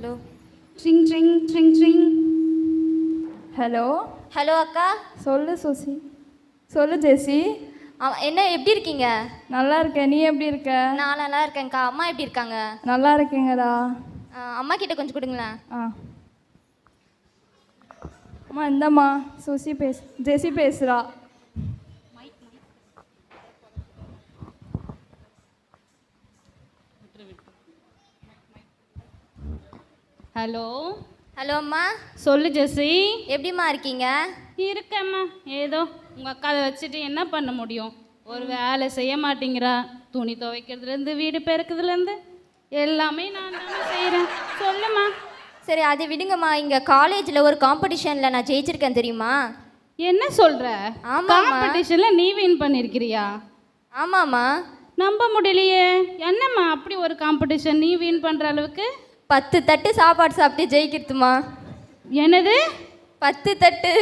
Hello ட்ரிங் ட்ரிங் ட்ரிங் ட்ரிங் ஹலோ ஹலோ அக்கா. சொல்லு சுசி. சொல்லு ஜெசி. என்ன எப்படி இருக்கீங்க? நல்லா இருக்கேன். நீ எப்படி இருக்க? நான் நல்லா இருக்கேன்க்கா. அம்மா எப்படி இருக்காங்க? நல்லா இருக்கீங்கடா. அம்மா கிட்ட கொஞ்சம் கொடுங்களேன். ஆ. அம்மா இந்தம்மா. சுசி பேசு ஜெசி பேசுகிறா ஹலோ. ஹலோ அம்மா. சொல்லு ஜெசி எப்படிம்மா இருக்கீங்க? இருக்கேம்மா. ஏதோ உங்கள் அக்காவை வச்சுட்டு என்ன பண்ண முடியும்? ஒரு வேலை செய்ய மாட்டேங்கிறா. துணி துவைக்கிறதுலேருந்து வீடு பெருக்கிறதுலேருந்து எல்லாமே நான் தானே செய்கிறேன் சொல்லுமா சரி அதை விடுங்கம்மா. இங்கே காலேஜில் ஒரு காம்படிஷனில் நான் ஜெயிச்சிருக்கேன் தெரியுமா? என்ன சொல்கிற ஆமாம்மா. காம்படிஷனில் நீ வின் பண்ணியிருக்கிறியா ஆமாம்மா. நம்ப முடியலையே. என்னம்மா அப்படி ஒரு காம்படிஷன் நீ வின் பண்ணுற அளவுக்கு? பத்து தட்டு சாப்பாடு சாப்பிட்டு ஜெயிக்கிறதுமா? என்னது? பத்து தட்டு.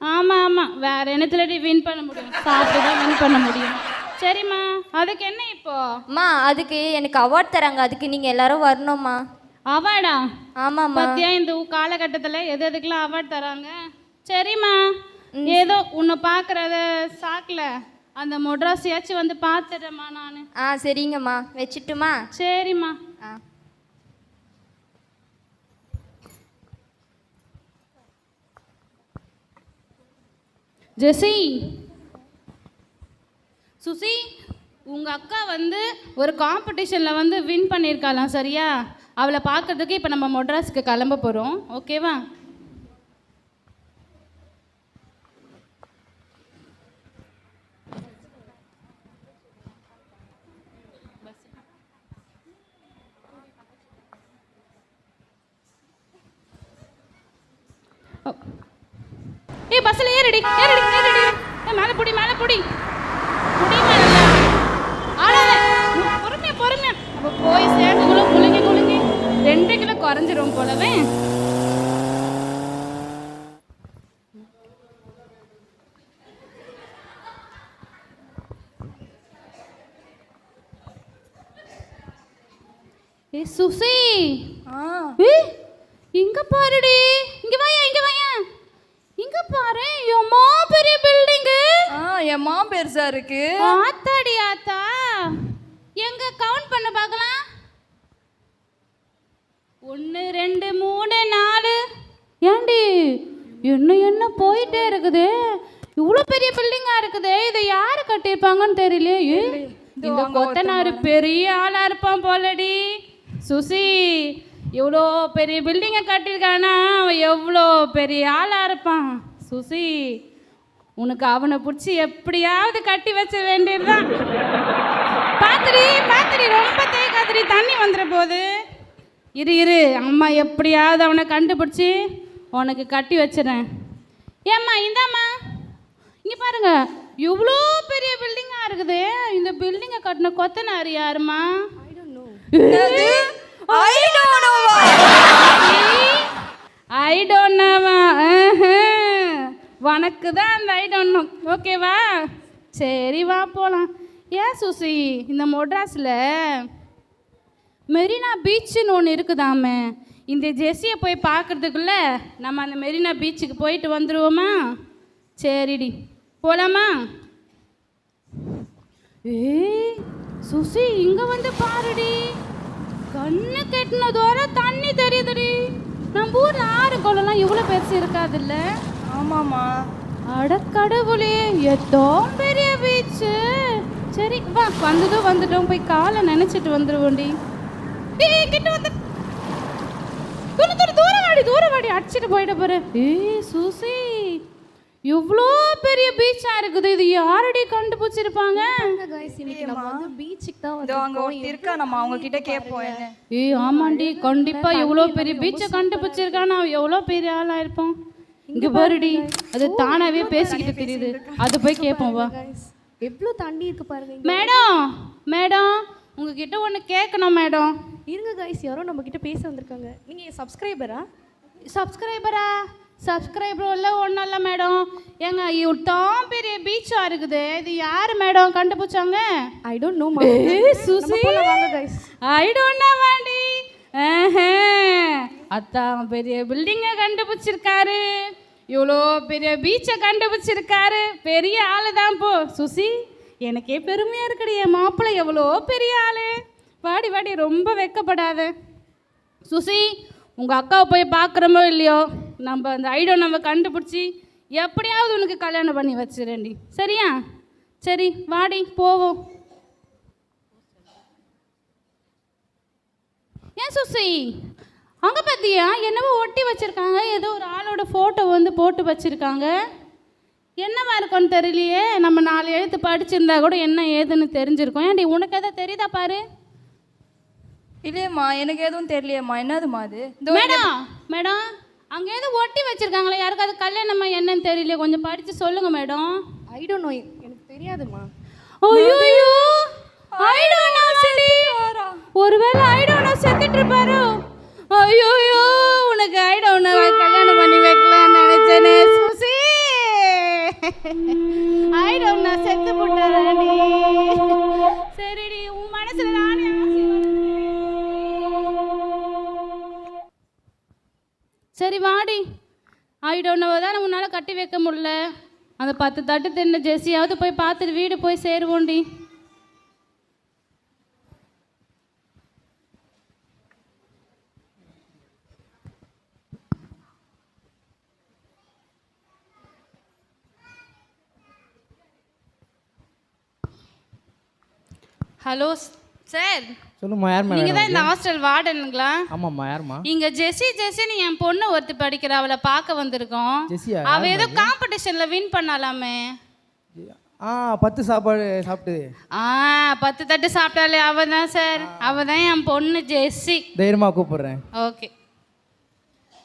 ஆமாம் ஆமாம் வேற என்னத்துலடி வின் பண்ண முடியும்? சாப்பிட்டு தான் வின் பண்ண முடியும். சரிம்மா. அதுக்கு என்ன இப்போ? அம்மா அதுக்கு எனக்கு அவார்ட் தராங்க. அதுக்கு நீங்கள் எல்லாரும் வரணும்மா. அவார்டா ஆமாம்மா. பத்தியா இந்த காலகட்டத்தில் எது எதுக்கெல்லாம் அவார்ட் தராங்க? சரிம்மா. ஏதோ உன்னை பார்க்குறத சாக்கில். அந்த மொட்ராஸையாச்சும் வந்து பார்த்துடுறேம்மா நான். ஆ சரிங்கம்மா. வச்சுட்டுமா? சரிம்மா. ஆ. ஜெசி. சுசி உங்கள் அக்கா வந்து ஒரு காம்படிஷனில் வந்து வின் பண்ணியிருக்காளாம் சரியா? அவளை பார்க்கறதுக்கு இப்போ நம்ம மொட்ராஸுக்கு கிளம்ப போகிறோம் ஓகேவா பஸ்ஸில் ஏறடி ஏறடி ஏறடி. ஏய் மேலே புடி மேலே புடி. மேலே ஆடாத. பொறுமையா பொறுமையா. அப்போ போய் சேர்ந்துக்குள்ள குலுங்கி குலுங்கி. ரெண்டு கிலோ குறைஞ்சிரும் போலவே. ஏ சுசி. ஆ. இங்க பாருடி இங்க வாயா இங்க வாயா இங்க பாரு எம்மா பெரிய பில்டிங் ஆ என் மா பெருசா இருக்கு. ஆத்தாடி ஆத்தா. எங்க கவுண்ட் பண்ண பார்க்கலாம். ஒன்று ரெண்டு மூணு நாலு. ஏண்டி என்ன என்ன போயிட்டே இருக்குது? இவ்வளோ பெரிய பில்டிங்கா இருக்குதே. இதை யாரு கட்டியிருப்பாங்கன்னு தெரியலையே. இந்த கொத்தனாரு பெரிய ஆளா இருப்பான் போலடி. சுசி இவ்வளோ பெரிய பில்டிங்கை கட்டியிருக்கானா? அவன் எவ்வளோ பெரிய ஆளா இருப்பான்? சுசி உனக்கு அவனை பிடிச்சி எப்படியாவது கட்டி வச்ச வேண்டியதுதான். பாத்திரி பாத்திரி ரொம்ப தேய்க்காதடி தண்ணி வந்துட போகுது இரு இரு அம்மா எப்படியாவது அவனை கண்டுபிடிச்சி உனக்கு கட்டி வச்சிடறேன். ஏம்மா இந்தாம்மா. இங்கே பாருங்க இவ்வளோ பெரிய பில்டிங்காக இருக்குது. இந்த பில்டிங்கை கட்டின கொத்தனார் யாருமா ஐ டோன்ட் நோவா உனக்கு தான் அந்த ஐ டோன்ட் ஓகேவா? சரி வா போகலாம் ஏன் சுசி இந்த மொட்ராஸில் மெரினா பீச்சுன்னு ஒன்று இருக்குதாமே? இந்த ஜெஸ்ஸியை போய் பார்க்குறதுக்குள்ள நம்ம அந்த மெரினா பீச்சுக்கு போயிட்டு வந்துடுவோமா சரிடி. போகலாமா ஏய் சுசி இங்கே வந்து பாருடி. கண்ணு கெட்டின தூரம் தண்ணி தெரியுதுடி. நம்ம ஊர் ஆறு குளம்லாம் இவ்வளோ பெருசு இருக்காதுல்ல? ஆமாம்மா. அட கடவுளே எத்தோ பெரிய பீச்சு. சரி வா வந்ததும் வந்துட்டோம் போய் காலை நினைச்சிட்டு வந்துருவோண்டி. ஏய் கிட்ட வந்து. தூர தூர தூரம் வாடி தூரம் வாடி. அடிச்சிட்டு போயிட போற. ஏய் சூசி. இவ்வளோ பெரிய பீச்சா இருக்குது. இது யாரடி கண்டுபிடிச்சிருப்பாங்க? அங்க ஒருத்தி இருக்கா நம்ம அவங்க கிட்ட கேட்போம் ஏய் ஆமாண்டி. கண்டிப்பா எவ்வளோ பெரிய பீச்சை கண்டுபிடிச்சிருக்கான். நான் எவ்வளோ பெரிய ஆளா இருப்போம் இங்க பாருடி அது தானாவே பேசிக்கிட்டு தெரியுது. அது போய் கேட்போம் வா. எவ்வளோ தண்ணி இருக்கு பாருங்க. மேடம் மேடம் உங்ககிட்ட ஒன்று கேட்கணும் மேடம். இருங்க கைஸ் யாரோ நம்ம கிட்ட பேச வந்திருக்காங்க. நீங்க சப்ஸ்கிரைபரா சப்ஸ்கிரைபரா சப்ஸ்கிரைபர் இல்லை ஒன்றும் இல்லை மேடம். ஏங்க இவ்வளோ பெரிய பீச்சா இருக்குது. இது யார் மேடம்? கண்டுபிடிச்சாங்க? I don't know Suchi. I don't know வாண்டி. அத்தான் பெரிய பில்டிங்கை கண்டுபிடிச்சிருக்காரு. இவ்வளோ பெரிய பீச்சை கண்டுபிடிச்சிருக்காரு. பெரிய ஆளு தான் போ. சுசி எனக்கே பெருமையாக இருக்குடி. என் மாப்பிள்ளை எவ்வளோ பெரிய ஆளு. வாடி வாடி ரொம்ப வெக்கப்படாத. சுசி உங்கள் அக்காவை போய் பார்க்குறமோ இல்லையோ? நம்ம அந்த ஐடோ நம்ம கண்டுபிடிச்சி எப்படியாவது உனக்கு கல்யாணம் பண்ணி வச்சிடண்டி சரியா? சரி வாடி போவோம். ஏன் சுசி? அங்கே பார்த்தியா என்னவோ ஒட்டி வச்சுருக்காங்க. ஏதோ ஒரு ஆளோட ஃபோட்டோ வந்து போட்டு வச்சுருக்காங்க. என்னவா இருக்கும்னு தெரியலையே. நம்ம நாலு எழுத்து படிச்சிருந்தா கூட என்ன ஏதுன்னு தெரிஞ்சிருக்கோம். ஏன்டி உனக்கு எதாவது தெரியுதா பாரு? இல்லையம்மா எனக்கு எதுவும் தெரியலையம்மா. என்னதும்மா அது? மேடம் மேடம் அங்கே ஏதோ ஒட்டி வச்சிருக்காங்களே. யாருக்காவது கல்யாணமா என்னன்னு தெரியல கொஞ்சம் படிச்சு சொல்லுங்க மேடம். ஐ டோன்ட் நோ எனக்கு தெரியாதுமா ஐயோ ஐடோனா சரி ஒருவேளை ஐடோனா செத்துட்டு இருப்பாரோ? ஐயோயோ உனக்கு ஐடோனா கல்யாணம் பண்ணி வைக்கலாம்னு நினைச்சேனே சுசி. நான் செத்து போட்டாராடி சரிடி உன் மனசுல நானே சரி வாடி. ஆயிடோன்னவோ தான் உன்னால் கட்டி வைக்க முடியல. அந்த பத்து தட்டு தின்ன ஜெஸ்ஸியாவது போய் பார்த்துட்டு வீடு போய் சேருவோண்டி ஹலோ சார். சொல்லும்மா யாரும்மா நீங்கள் வேணும் தான் இந்த ஹாஸ்டல் வார்டனுங்களா? ஆமாம்மா யாரும்மா? இங்க ஜெஸி ஜெஸின்னு என் பொண்ணு ஒருத்தி படிக்கிற அவளை பார்க்க வந்திருக்கோம். ஜெஸியா அவ ஏதோ காம்படிஷன்ல வின் பண்ணலாமே. ஆ பத்து சாப்பாடு சாப்பிட்டு ஆ பத்து தட்டு சாப்பிட்டாலே அவ தான் சார். அவ தான் என் பொண்ணு ஜெஸ்ஸி. தைரியமாக கூப்பிடுறேன். ஓகே.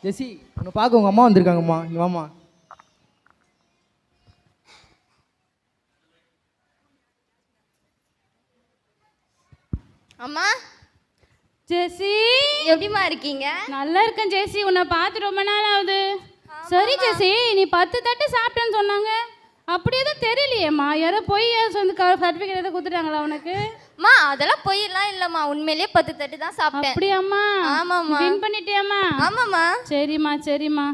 ஜெசி உன்னை பார்க்க உங்கள் அம்மா வந்திருக்காங்கம்மா. இங்க வாம்மா. அம்மா? ஜெஸி எப்படிம்மா இருக்கீங்க? நல்லா இருக்கேன் ஜெஸி உன்னை பார்த்து ரொம்ப நாள் ஆகுது. சரி ஜெஸி நீ பத்து தட்டு சாப்பிட்டேன்னு சொன்னாங்க. அப்படி எதுவும் தெரியலையேம்மா. யாரோ போய் வந்து சர்டிஃபிகேட் எதாவது கொடுத்துட்டாங்களா உனக்கு? அம்மா அதெல்லாம் பொய்யெல்லாம் இல்லைம்மா. உண்மையிலேயே பத்து தட்டு தான் சாப்பிட்டேன். அப்படியாம்மா? ஆமாம்மா. வின் பண்ணிட்டியாம்மா? ஆமாம்மா. சரிம்மா சரிம்மா.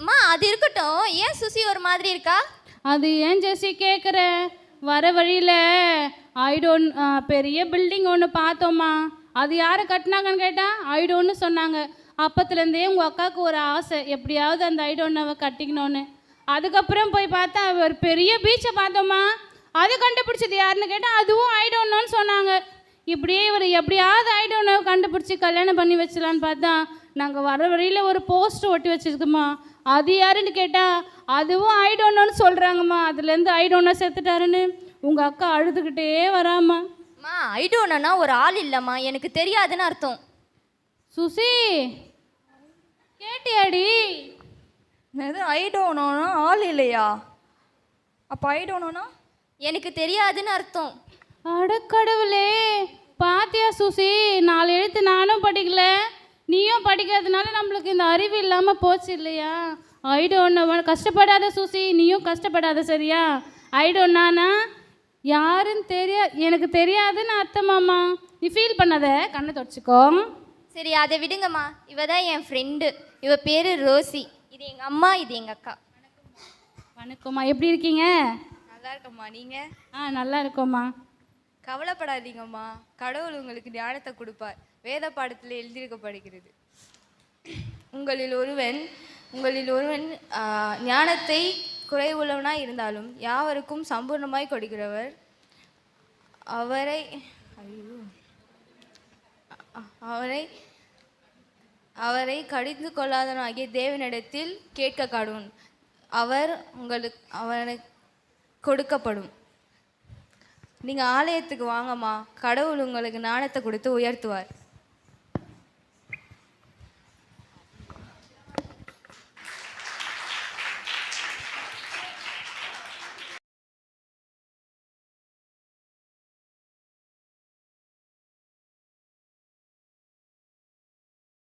அம்மா அது இருக்கட்டும். ஏன் சுசி ஒரு மாதிரி இருக்கா? அது ஏன் ஜெஸி கேட்குற வர வழியில் ஐடோன் பெரிய பில்டிங் ஒன்று பார்த்தோம்மா அது யார் கட்டினாங்கன்னு கேட்டால் ஐடோன்னு சொன்னாங்க. அப்பத்துலேருந்தே உங்கள் அக்காவுக்கு ஒரு ஆசை எப்படியாவது அந்த ஐடோன்னவை கட்டிக்கணும்னு. அதுக்கப்புறம் போய் பார்த்தா ஒரு பெரிய பீச்சை பார்த்தோம்மா அது கண்டுபிடிச்சது யாருன்னு கேட்டால் அதுவும் ஐடோன்னு சொன்னாங்க. இப்படியே இவர் எப்படியாவது ஐடோன்னு கண்டுபிடிச்சி கல்யாணம் பண்ணி வச்சலான்னு பார்த்தா நாங்கள் வர வழியில் ஒரு போஸ்டர் ஒட்டி வச்சிருக்கோம்மா. அது யாருன்னு கேட்டால் அதுவும் ஐடோன்னு சொல்கிறாங்கம்மா அதுலேருந்து ஐடோன்னா செத்துட்டாருன்னு. உங்கள் அக்கா அழுதுகிட்டே வராம்மா. அம்மா ஐடோனா ஒரு ஆள் இல்லைம்மா எனக்கு தெரியாதுன்னு அர்த்தம். சுசி கேட்டியாடி? எது ஐடோனோனா ஆள் இல்லையா? அப்போ ஐடோனோனா எனக்கு தெரியாதுன்னு அர்த்தம். அடக்கடவுளே பாத்தியா சுசி நாலு எழுத்து நானும் படிக்கல. நீயும் படிக்காதனால நம்மளுக்கு இந்த அறிவு இல்லாமல் போச்சு இல்லையா? ஐடோன்னு கஷ்டப்படாத சுசி நீயும் கஷ்டப்படாத சரியா? ஐடோன்னானா யாருன்னு தெரியா எனக்கு தெரியாதுன்னு அர்த்தமாம்மா நீ ஃபீல் பண்ணாத கண்ணை தொடச்சிக்கோ. சரி அதை விடுங்கம்மா. இவ தான் என் ஃப்ரெண்டு இவ பேர் ரோசி. இது எங்கள் அம்மா இது எங்கள் அக்கா. வணக்கம்மா. எப்படி இருக்கீங்க? நல்லா இருக்கம்மா. நீங்கள் ஆ நல்லா இருக்கோம்மா. கவலைப்படாதீங்கம்மா. கடவுள் உங்களுக்கு ஞானத்தை கொடுப்பார். வேத பாடத்தில் எழுதியிருக்கப்படுகிறது உங்களில் ஒருவன் உங்களில் ஒருவன் ஞானத்தை குறைவுள்ளவனாய் இருந்தாலும் யாவருக்கும் சம்பூர்ணமாய் கொடுக்கிறவர் அவரை அவரை அவரை கடிந்து கொள்ளாதவனாகிய தேவனிடத்தில் கேட்க கடவுன் அவர் உங்களுக்கு அவனுக்கு கொடுக்கப்படும். நீங்கள் ஆலயத்துக்கு வாங்கம்மா. கடவுள் உங்களுக்கு நாணத்தை கொடுத்து உயர்த்துவார்.